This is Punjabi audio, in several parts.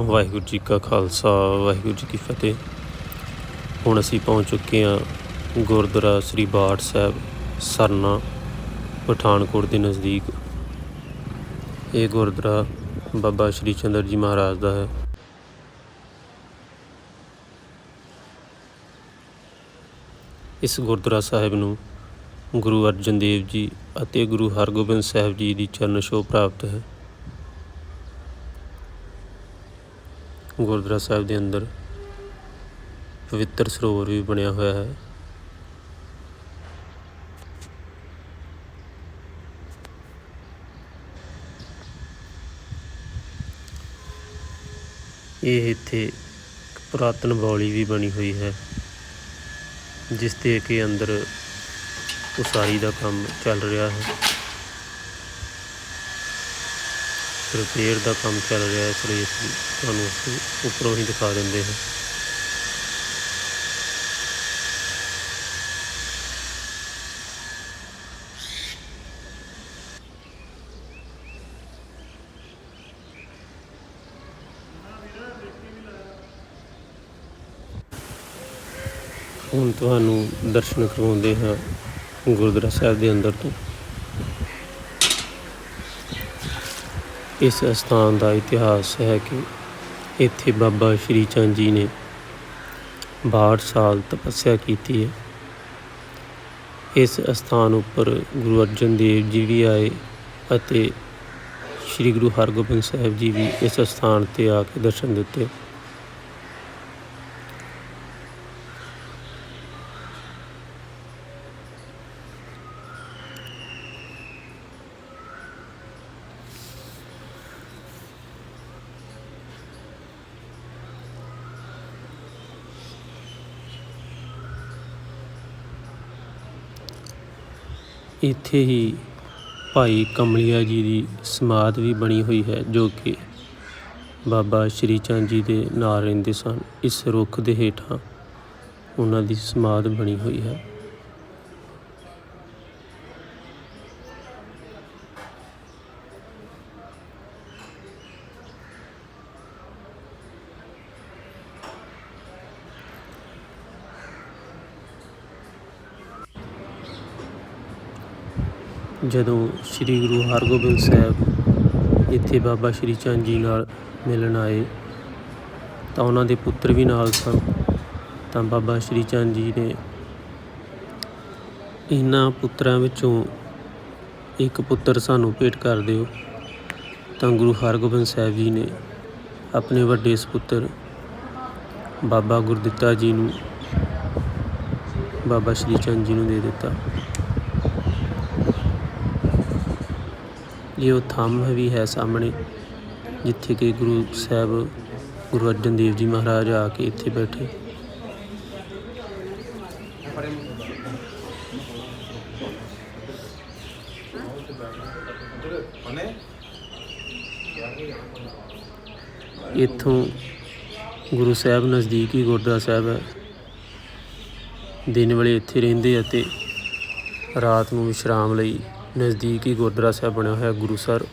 ਵਾਹਿਗੁਰੂ ਜੀ ਕਾ ਖਾਲਸਾ, ਵਾਹਿਗੁਰੂ ਜੀ ਕੀ ਫਤਿਹ। ਹੁਣ ਅਸੀਂ ਪਹੁੰਚ ਚੁੱਕੇ ਹਾਂ ਗੁਰਦੁਆਰਾ ਸ੍ਰੀ ਬਾਠ ਸਾਹਿਬ, ਸਰਨਾ, ਪਠਾਨਕੋਟ ਦੇ ਨਜ਼ਦੀਕ। ਇਹ ਗੁਰਦੁਆਰਾ ਬਾਬਾ ਸ਼੍ਰੀ ਚੰਦਰ ਜੀ ਮਹਾਰਾਜ ਦਾ ਹੈ। ਇਸ ਗੁਰਦੁਆਰਾ ਸਾਹਿਬ ਨੂੰ ਗੁਰੂ ਅਰਜਨ ਦੇਵ ਜੀ ਅਤੇ ਗੁਰੂ ਹਰਗੋਬਿੰਦ ਸਾਹਿਬ ਜੀ ਦੀ ਚਰਨ ਛੋਹ ਪ੍ਰਾਪਤ ਹੈ। ਗੁਰਦੁਆਰਾ ਸਾਹਿਬ ਦੇ ਅੰਦਰ ਪਵਿੱਤਰ ਸਰੋਵਰ ਵੀ ਬਣਿਆ ਹੋਇਆ ਹੈ। ਇਹ ਇੱਥੇ ਪੁਰਾਤਨ ਬੌਲੀ ਵੀ ਬਣੀ ਹੋਈ ਹੈ, ਜਿਸ ਦੇ ਕੇ ਅੰਦਰ ਉਸਾਰੀ ਦਾ ਕੰਮ ਚੱਲ ਰਿਹਾ ਹੈ। ਰਿਪੇਅਰ ਦਾ ਕੰਮ ਚੱਲ ਰਿਹਾ ਹੈ ਇਸ ਲਈ ਅਸੀਂ ਤੁਹਾਨੂੰ ਉੱਪਰੋਂ ਹੀ ਦਿਖਾ ਦਿੰਦੇ ਹਾਂ। ਹੁਣ ਤੁਹਾਨੂੰ ਦਰਸ਼ਨ ਕਰਵਾਉਂਦੇ ਹਾਂ ਗੁਰਦੁਆਰਾ ਸਾਹਿਬ ਦੇ ਅੰਦਰ ਤੋਂ। ਇਸ ਸਥਾਨ ਦਾ ਇਤਿਹਾਸ ਹੈ ਕਿ ਇੱਥੇ ਬਾਬਾ ਸ਼੍ਰੀ ਚੰਦ ਜੀ ਨੇ 62 ਸਾਲ ਤਪੱਸਿਆ ਕੀਤੀ ਹੈ। ਇਸ ਸਥਾਨ ਉੱਪਰ ਗੁਰੂ ਅਰਜਨ ਦੇਵ ਜੀ ਵੀ ਆਏ ਅਤੇ ਸ੍ਰੀ ਗੁਰੂ ਹਰਗੋਬਿੰਦ ਸਾਹਿਬ ਜੀ ਵੀ ਇਸ ਸਥਾਨ ਤੇ ਆ ਕੇ ਦਰਸ਼ਨ ਦਿੱਤੇ। ਇੱਥੇ ਹੀ ਭਾਈ ਕਮਲੀਆ ਜੀ ਦੀ ਸਮਾਧ ਵੀ ਬਣੀ ਹੋਈ ਹੈ, ਜੋ ਕਿ ਬਾਬਾ ਸ਼੍ਰੀ ਚੰਦ ਜੀ ਦੇ ਨਾਲ ਰਹਿੰਦੇ ਸਨ। ਇਸ ਰੁੱਖ ਦੇ ਹੇਠਾਂ ਉਹਨਾਂ ਦੀ ਸਮਾਧ ਬਣੀ ਹੋਈ ਹੈ। ਜਦੋਂ ਸ੍ਰੀ ਗੁਰੂ ਹਰਗੋਬਿੰਦ ਸਾਹਿਬ ਇੱਥੇ ਬਾਬਾ ਸ਼੍ਰੀ ਚੰਦ ਜੀ ਨਾਲ ਮਿਲਣ ਆਏ, ਤਾਂ ਉਹਨਾਂ ਦੇ ਪੁੱਤਰ ਵੀ ਨਾਲ ਸਨ। ਤਾਂ ਬਾਬਾ ਸ਼੍ਰੀ ਚੰਦ ਜੀ ਨੇ ਇਹਨਾਂ ਪੁੱਤਰਾਂ ਵਿੱਚੋਂ ਇੱਕ ਪੁੱਤਰ ਸਾਨੂੰ ਭੇਟ ਕਰ ਦਿਓ। ਤਾਂ ਗੁਰੂ ਹਰਗੋਬਿੰਦ ਸਾਹਿਬ ਜੀ ਨੇ ਆਪਣੇ ਵੱਡੇ ਸੁਪੁੱਤਰ ਬਾਬਾ ਗੁਰਦਿੱਤਾ ਜੀ ਨੂੰ ਬਾਬਾ ਸ਼੍ਰੀ ਚੰਦ ਜੀ ਨੂੰ ਦੇ ਦਿੱਤਾ। ਇਹ ਉਹ ਥੰਮ ਵੀ ਹੈ ਸਾਹਮਣੇ, ਜਿੱਥੇ ਕਿ ਗੁਰੂ ਸਾਹਿਬ, ਗੁਰੂ ਅਰਜਨ ਦੇਵ ਜੀ ਮਹਾਰਾਜ ਆ ਕੇ ਇੱਥੇ ਬੈਠੇ। ਇੱਥੋਂ ਗੁਰੂ ਸਾਹਿਬ ਨਜ਼ਦੀਕ ਹੀ ਗੁਰਦੁਆਰਾ ਸਾਹਿਬ ਹੈ। ਦਿਨ ਵੇਲੇ ਇੱਥੇ ਰਹਿੰਦੇ ਅਤੇ ਰਾਤ ਨੂੰ ਵਿਸ਼ਰਾਮ ਲਈ ਨਜ਼ਦੀਕ ਹੀ ਗੁਰਦੁਆਰਾ ਸਾਹਿਬ ਬਣਿਆ ਹੋਇਆ ਗੁਰੂਸਰ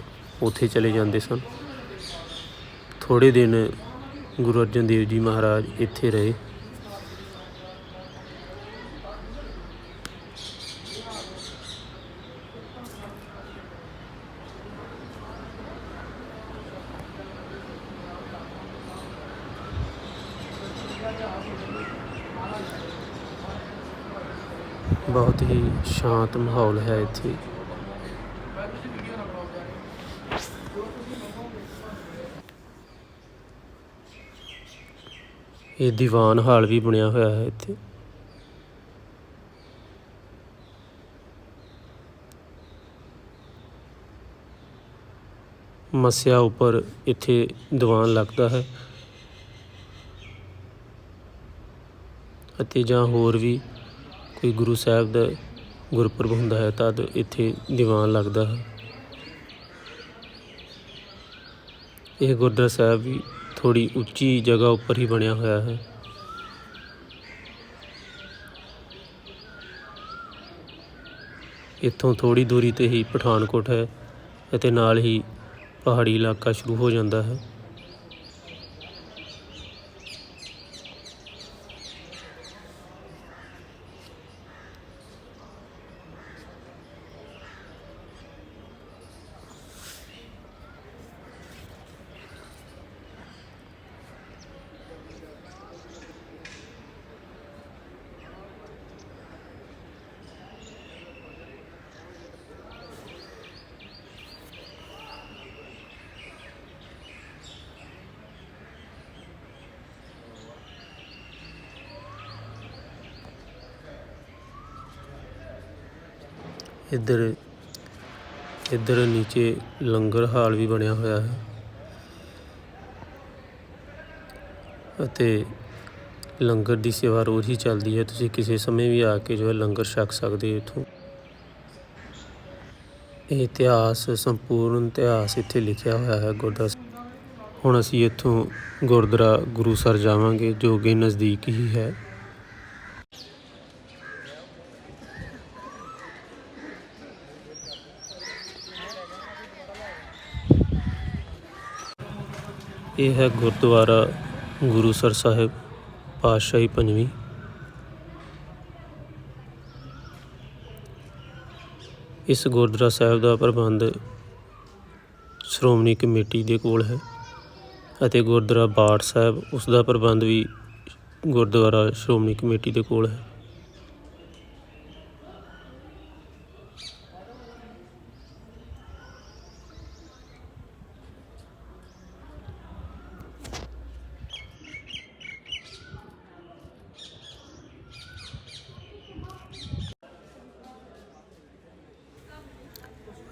ਉੱਥੇ ਚਲੇ ਜਾਂਦੇ ਸਨ। ਥੋੜੇ ਦਿਨ ਗੁਰੂ ਅਰਜਨ ਦੇਵ ਜੀ ਮਹਾਰਾਜ ਇੱਥੇ ਰਹੇ। ਬਹੁਤ ਹੀ ਸ਼ਾਂਤ ਮਾਹੌਲ ਹੈ ਇੱਥੇ। ਇਹ ਦੀਵਾਨ ਹਾਲ ਵੀ ਬਣਿਆ ਹੋਇਆ ਹੈ ਇੱਥੇ। ਮਸਿਆ ਉੱਪਰ ਇੱਥੇ ਦੀਵਾਨ ਲੱਗਦਾ ਹੈ ਅਤੇ ਜਾਂ ਹੋਰ ਵੀ ਕੋਈ ਗੁਰੂ ਸਾਹਿਬ ਦਾ ਗੁਰਪੁਰਬ ਹੁੰਦਾ ਹੈ ਤਦ ਇੱਥੇ ਦੀਵਾਨ ਲੱਗਦਾ ਹੈ। ਇਹ ਗੁਰਦੁਆਰਾ ਸਾਹਿਬ ਵੀ ਥੋੜੀ ਉੱਚੀ ਜਗ੍ਹਾ ਉੱਪਰ ਹੀ ਬਣਿਆ ਹੋਇਆ ਹੈ। ਇੱਥੋਂ ਥੋੜੀ ਦੂਰੀ ਤੇ ਹੀ ਪਠਾਨਕੋਟ ਹੈ ਅਤੇ ਨਾਲ ਹੀ ਪਹਾੜੀ ਇਲਾਕਾ ਸ਼ੁਰੂ ਹੋ ਜਾਂਦਾ ਹੈ। ਇੱਧਰ ਇੱਧਰ ਨੀਚੇ ਲੰਗਰ ਹਾਲ ਵੀ ਬਣਿਆ ਹੋਇਆ ਹੈ। ਅਤੇ ਲੰਗਰ ਦੀ ਸੇਵਾ ਰੋਜ਼ ਹੀ ਚੱਲਦੀ ਹੈ। ਤੁਸੀਂ ਕਿਸੇ ਸਮੇਂ ਵੀ ਆ ਕੇ ਜੋ ਹੈ ਲੰਗਰ ਛਕ ਸਕਦੇ ਹੋ ਇੱਥੋਂ। ਇਹ ਇਤਿਹਾਸ, ਸੰਪੂਰਨ ਇਤਿਹਾਸ ਇੱਥੇ ਲਿਖਿਆ ਹੋਇਆ ਹੈ ਗੁਰਦੁਆਰਾ ਹੁਣ ਅਸੀਂ ਇੱਥੋਂ ਗੁਰਦੁਆਰਾ ਗੁਰੂਸਰ ਜਾਵਾਂਗੇ, ਜੋ ਕਿ ਨਜ਼ਦੀਕ ਹੀ ਹੈ। ਇਹ ਹੈ ਗੁਰਦੁਆਰਾ ਗੁਰੂਸਰ ਸਾਹਿਬ ਪਾਤਸ਼ਾਹੀ ਪੰਜਵੀਂ। ਇਸ ਗੁਰਦੁਆਰਾ ਸਾਹਿਬ ਦਾ ਪ੍ਰਬੰਧ ਸ਼੍ਰੋਮਣੀ ਕਮੇਟੀ ਦੇ ਕੋਲ ਹੈ ਅਤੇ ਗੁਰਦੁਆਰਾ ਬਾੜ ਸਾਹਿਬ, ਉਸ ਦਾ ਪ੍ਰਬੰਧ ਵੀ ਗੁਰਦੁਆਰਾ ਸ਼੍ਰੋਮਣੀ ਕਮੇਟੀ ਦੇ ਕੋਲ ਹੈ।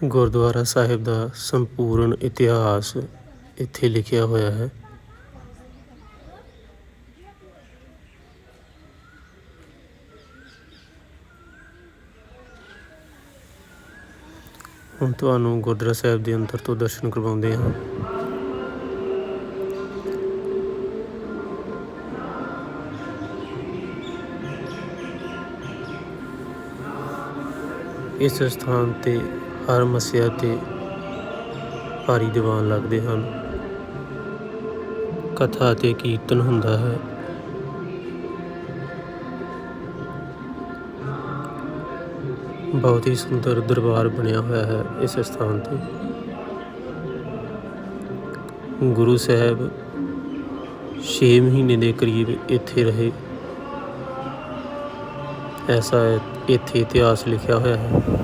ਗੁਰਦੁਆਰਾ ਸਾਹਿਬ ਦਾ ਸੰਪੂਰਨ ਇਤਿਹਾਸ ਇੱਥੇ ਲਿਖਿਆ ਹੋਇਆ ਹੈ। ਹੁਣ ਤੁਹਾਨੂੰ ਗੁਰਦੁਆਰਾ ਸਾਹਿਬ ਦੇ ਅੰਦਰ ਤੋਂ ਦਰਸ਼ਨ ਕਰਵਾਉਂਦੇ ਹਾਂ। ਇਸ ਸਥਾਨ ਤੇ ਹਰ ਮਸਿਆ ਤੇ ਭਾਰੀ ਦੀਵਾਨ ਲੱਗਦੇ ਹਨ। ਕਥਾ ਤੇ ਕੀਰਤਨ ਹੁੰਦਾ ਹੈ। ਬਹੁਤ ਹੀ ਸੁੰਦਰ ਦਰਬਾਰ ਬਣਿਆ ਹੋਇਆ ਹੈ ਇਸ ਸਥਾਨ ਤੇ। ਗੁਰੂ ਸਾਹਿਬ 6 ਮਹੀਨੇ ਦੇ ਕਰੀਬ ਇੱਥੇ ਰਹੇ। ਐਸਾ ਇੱਥੇ ਇਤਿਹਾਸ ਲਿਖਿਆ ਹੋਇਆ ਹੈ।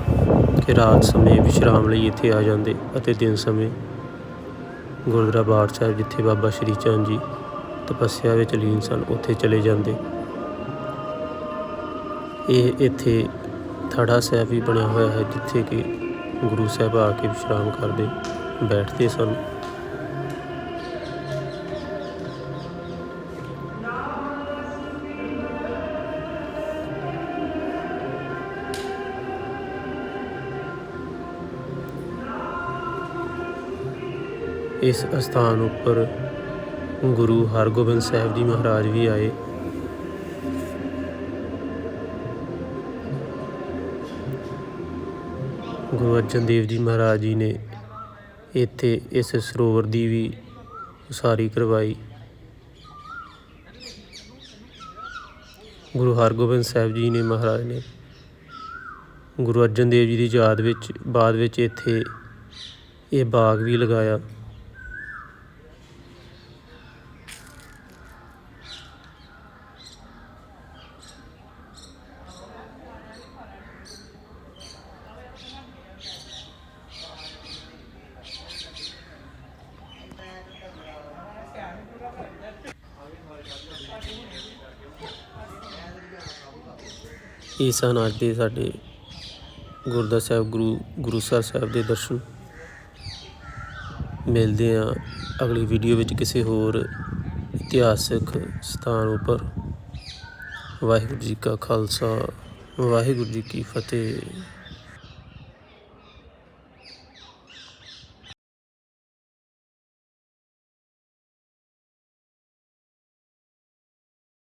ਕਿ ਰਾਤ ਸਮੇਂ ਵਿਸ਼ਰਾਮ ਲਈ ਇੱਥੇ ਆ ਜਾਂਦੇ ਅਤੇ ਦਿਨ ਸਮੇਂ ਗੁਰਦੁਆਰਾ ਬਾੜ ਸਾਹਿਬ ਜਿੱਥੇ ਬਾਬਾ ਸ਼੍ਰੀ ਚੰਦ ਜੀ ਤਪੱਸਿਆ ਵਿੱਚ ਲੀਨ ਸਨ, ਉੱਥੇ ਚਲੇ ਜਾਂਦੇ। ਇਹ ਇੱਥੇ ਥੜਾ ਸਾਹਿਬ ਵੀ ਬਣਿਆ ਹੋਇਆ ਹੈ, ਜਿੱਥੇ ਕਿ ਗੁਰੂ ਸਾਹਿਬ ਆ ਕੇ ਵਿਸ਼ਰਾਮ ਕਰਦੇ ਬੈਠਦੇ ਸਨ। ਇਸ ਅਸਥਾਨ ਉੱਪਰ ਗੁਰੂ ਹਰਗੋਬਿੰਦ ਸਾਹਿਬ ਜੀ ਮਹਾਰਾਜ ਵੀ ਆਏ। ਗੁਰੂ ਅਰਜਨ ਦੇਵ ਜੀ ਮਹਾਰਾਜ ਜੀ ਨੇ ਇੱਥੇ ਇਸ ਸਰੋਵਰ ਦੀ ਵੀ ਉਸਾਰੀ ਕਰਵਾਈ। ਗੁਰੂ ਹਰਗੋਬਿੰਦ ਸਾਹਿਬ ਜੀ ਨੇ ਮਹਾਰਾਜ ਨੇ ਗੁਰੂ ਅਰਜਨ ਦੇਵ ਜੀ ਦੀ ਯਾਦ ਵਿੱਚ, ਬਾਅਦ ਵਿੱਚ ਇੱਥੇ ਇਹ ਬਾਗ ਵੀ ਲਗਾਇਆ। ਇਸ ਹਨ ਅੱਜ ਦੇ ਸਾਡੇ ਗੁਰਦੁਆਰਾ ਸਾਹਿਬ, ਗੁਰੂ ਗੁਰੂ ਸਾਹਿਬ ਦੇ ਦਰਸ਼ਨ ਮਿਲਦੇ ਆ। ਅਗਲੀ ਵੀਡੀਓ ਵਿੱਚ ਕਿਸੇ ਹੋਰ ਇਤਿਹਾਸਕ ਸਥਾਨ ਉੱਪਰ। ਵਾਹਿਗੁਰੂ ਜੀ ਕਾ ਖਾਲਸਾ, ਵਾਹਿਗੁਰੂ ਜੀ ਕੀ ਫਤਿਹ।